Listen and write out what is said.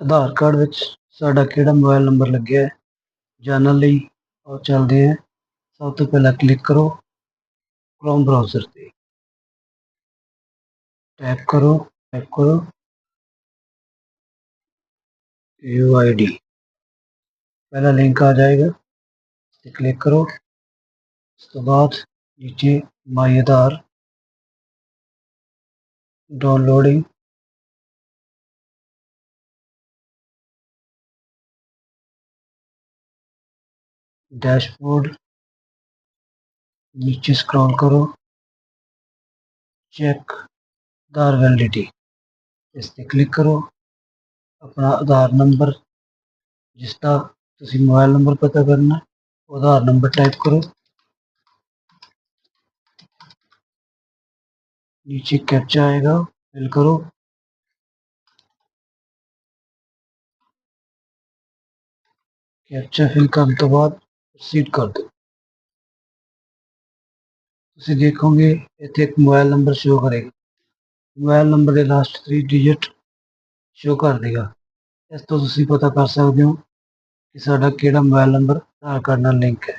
ਆਧਾਰ card ਵਿੱਚ ਸਾਡਾ ਕਿਹੜਾ ਮੋਬਾਈਲ ਨੰਬਰ ਲੱਗਿਆ ਹੈ ਜਾਣਨ ਲਈ ਆਓ ਚੱਲਦੇ ਹਾਂ ਸਭ ਤੋਂ ਪਹਿਲਾਂ ਕਲਿੱਕ ਕਰੋ ਕ੍ਰੋਮ ਬ੍ਰਾਊਜ਼ਰ ਤੇ ਟੈਪ ਕਰੋ ਟੈਪ ਕਰੋ UID ਪਹਿਲਾ ਲਿੰਕ ਆ ਜਾਏਗਾ ਤੇ ਕਲਿੱਕ ਕਰੋ ਉਸ ਤੋਂ ਬਾਅਦ ਨੀਚੇ ਮਾਈ ਆਧਾਰ डाउनलोडिंग डैशबोर्ड, नीचे स्क्रॉल करो, चेक आधार वैलिडिटी, इस पर क्लिक करो, अपना आधार नंबर, जिसका तुम मोबाइल नंबर पता करना आधार नंबर टाइप करो। नीचे कैप्चा आएगा, फिल करो। कैप्चा फिल करने तो बाद ਪ੍ਰੋਸੀਡ ਕਰ ਦਿਓ ਤੁਸੀਂ ਦੇਖੋਗੇ ਇੱਥੇ ਇੱਕ ਮੋਬਾਈਲ ਨੰਬਰ ਸ਼ੋ ਕਰੇਗਾ ਮੋਬਾਈਲ ਨੰਬਰ ਦੇ ਲਾਸਟ 3 ਡਿਜਿਟ ਸ਼ੋ ਕਰ ਦੇਗਾ ਇਸ ਤੋਂ ਤੁਸੀਂ ਪਤਾ ਕਰ ਸਕਦੇ ਹੋ ਕਿ ਸਾਡਾ ਕਿਹੜਾ ਮੋਬਾਈਲ ਨੰਬਰ ਆਧਾਰ ਕਾਰਡ ਨਾਲ ਲਿੰਕ ਹੈ